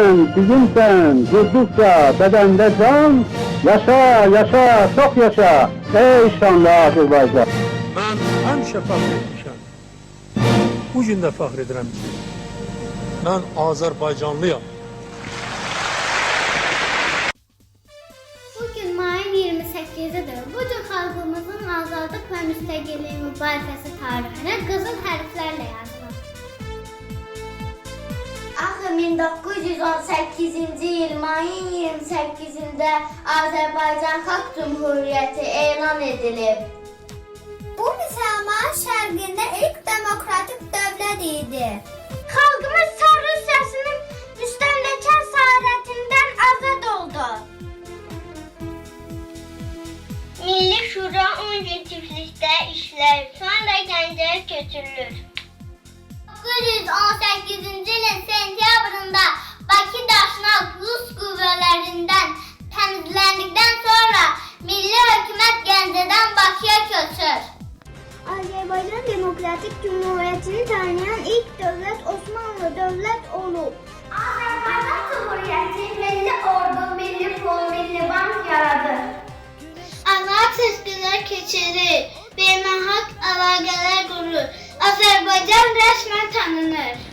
bizimsen, bizimsen, durdukça bedende can, yaşa, yaşa, çok yaşa, ey şanlı Azerbaycan. Mən həmişə fəxr etmişəm. Bu gün də fəxr edirəm ki, mən Azərbaycanlıyam. Bugün mayın 28-idir. Bu gün xalqımızın azadlıq və müstəqillik mübarizəsi tarixinə qızıl hərflərlə yazılır. Axı 1918-ci il mayın 28-də Azərbaycan Xalq Cümhuriyyəti elan edilib. Bu müsəlman şərqində ilk demokratik dövlət idi. Xalqımız Çar Rusiyasının müstəmləkə sərarətindən azad oldu. Milli Şura 10 gün Tiflisdə işləyir, sonra Gəncəyə köçürülür. 1918-ci öter. Azerbaycan Demokratik Cumhuriyeti'ni tanıyan ilk devlet Osmanlı Devlet olur. Azerbaycan Cumhuriyeti milli ordu, milli pul, milli bank yaradı. Ana tezgahlar keçeri, beynahak alagalar gurur. Azerbaycan resmen tanınır.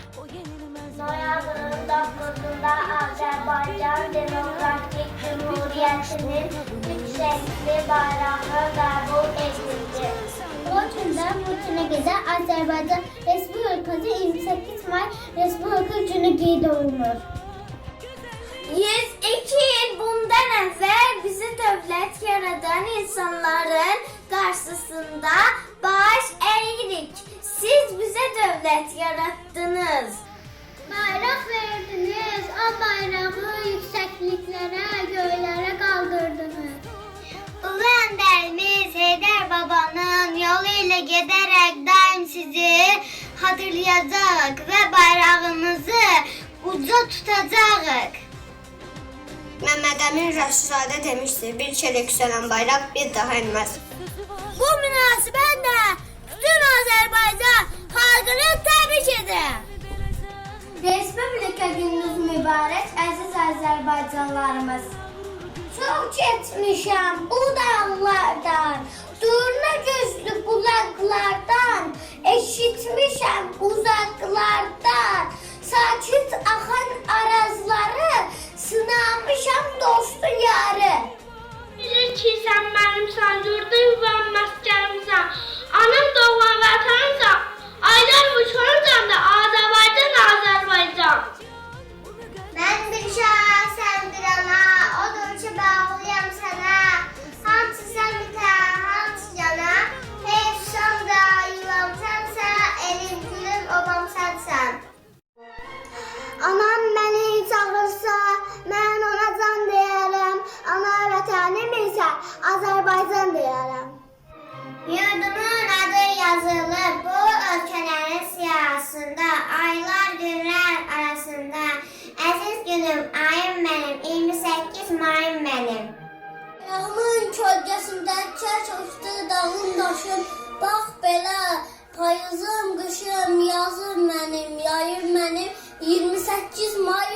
Noyabrın 9'unda Azerbaycan Demokratik Cumhuriyeti'nin 80 Bu günə qədər Azərbaycan Respublikası 28 may Respublika günü qeyd olunur. 102 yıl bundan evvel bizi devlet yaradan insanların karşısında baş eğilik. Siz bize devlet yarattınız. İle giderek daim sizi hatırlayacak ve bayrağımızı uca tutacağız. Mehmet Emin Rəşizadə demişti, bir kere yükselen bayrak bir daha inmez. Bu münasibətle bütün Azərbaycan xalqını təbrik edirəm. Respublika gününüz mübarək, əziz Azərbaycanlarımız. Çok geçmişim bu dağlardan, durna gözlü bulaklardan, eşitmişim uzaklardan, Ayağımın kölgəsində çək uçdu dağın daşım, bax belə payızım, qışım, yazım mənim, yayım mənim, 28 mayım